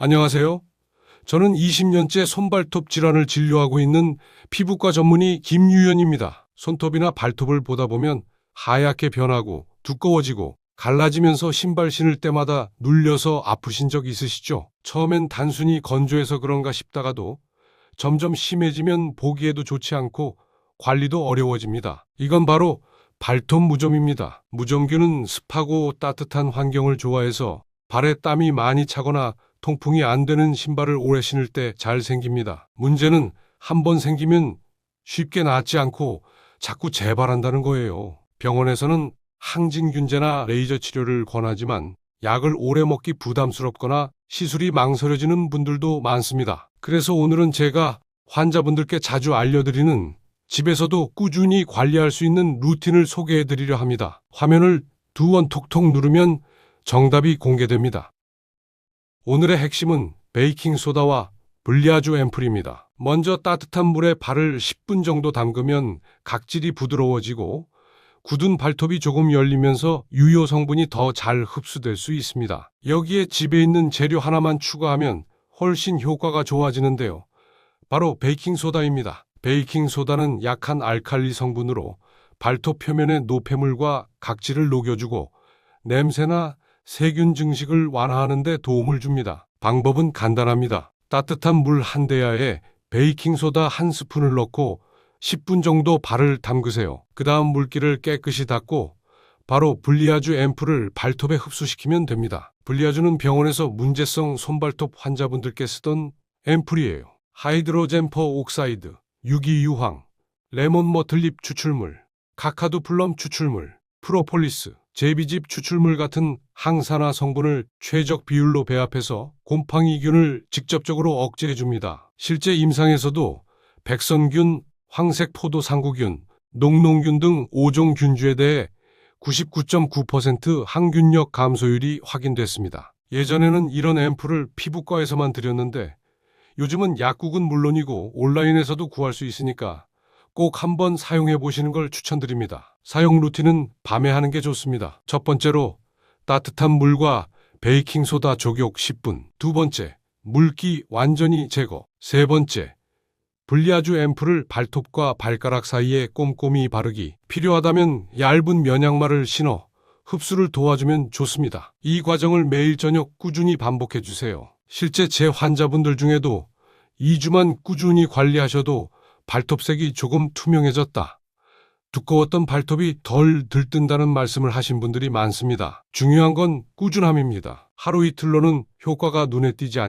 안녕하세요. 저는 20년째 손발톱 질환을 진료하고 있는 피부과 전문의 김유연입니다. 손톱이나 발톱을 보다 보면 하얗게 변하고 두꺼워지고 갈라지면서 신발 신을 때마다 눌려서 아프신 적 있으시죠? 처음엔 단순히 건조해서 그런가 싶다가도 점점 심해지면 보기에도 좋지 않고 관리도 어려워집니다. 이건 바로 발톱 무좀입니다. 무좀균은 습하고 따뜻한 환경을 좋아해서 발에 땀이 많이 차거나 통풍이 안 되는 신발을 오래 신을 때 잘 생깁니다. 문제는 한 번 생기면 쉽게 낫지 않고 자꾸 재발한다는 거예요. 병원에서는 항진균제나 레이저 치료를 권하지만 약을 오래 먹기 부담스럽거나 시술이 망설여지는 분들도 많습니다. 그래서 오늘은 제가 환자분들께 자주 알려드리는 집에서도 꾸준히 관리할 수 있는 루틴을 소개해 드리려 합니다. 화면을 두 번 톡톡 누르면 정답이 공개됩니다. 오늘의 핵심은 베이킹소다와 불리아주 앰플입니다. 먼저 따뜻한 물에 발을 10분 정도 담그면 각질이 부드러워지고 굳은 발톱이 조금 열리면서 유효 성분이 더 잘 흡수될 수 있습니다. 여기에 집에 있는 재료 하나만 추가하면 훨씬 효과가 좋아지는데요. 바로 베이킹소다입니다. 베이킹소다는 약한 알칼리 성분으로 발톱 표면의 노폐물과 각질을 녹여주고 냄새나 세균 증식을 완화하는 데 도움을 줍니다. 방법은 간단합니다. 따뜻한 물 한 대야에 베이킹소다 한 스푼을 넣고 10분 정도 발을 담그세요. 그 다음 물기를 깨끗이 닦고 바로 불리아주 앰플을 발톱에 흡수시키면 됩니다. 불리아주는 병원에서 문제성 손발톱 환자분들께 쓰던 앰플이에요. 하이드로젠 퍼 옥사이드, 유기유황, 레몬 머틀립 추출물, 카카두 플럼 추출물, 프로폴리스, 제비집 추출물 같은 항산화 성분을 최적 비율로 배합해서 곰팡이균을 직접적으로 억제해 줍니다. 실제 임상에서도 백선균, 황색 포도 상구균, 녹농균 등 5종 균주에 대해 99.9% 항균력 감소율이 확인됐습니다. 예전에는 이런 앰플을 피부과에서만 드렸는데 요즘은 약국은 물론이고 온라인에서도 구할 수 있으니까 꼭 한번 사용해 보시는 걸 추천드립니다. 사용 루틴은 밤에 하는 게 좋습니다. 첫 번째로 따뜻한 물과 베이킹소다 조격 10분. 두 번째, 물기 완전히 제거. 세 번째, 불리아주 앰플을 발톱과 발가락 사이에 꼼꼼히 바르기. 필요하다면 얇은 면양말을 신어 흡수를 도와주면 좋습니다. 이 과정을 매일 저녁 꾸준히 반복해 주세요. 실제 제 환자분들 중에도 2주만 꾸준히 관리하셔도 발톱색이 조금 투명해졌다. 두꺼웠던 발톱이 덜 들뜬다는 말씀을 하신 분들이 많습니다. 중요한 건 꾸준함입니다. 하루 이틀로는 효과가 눈에 띄지 않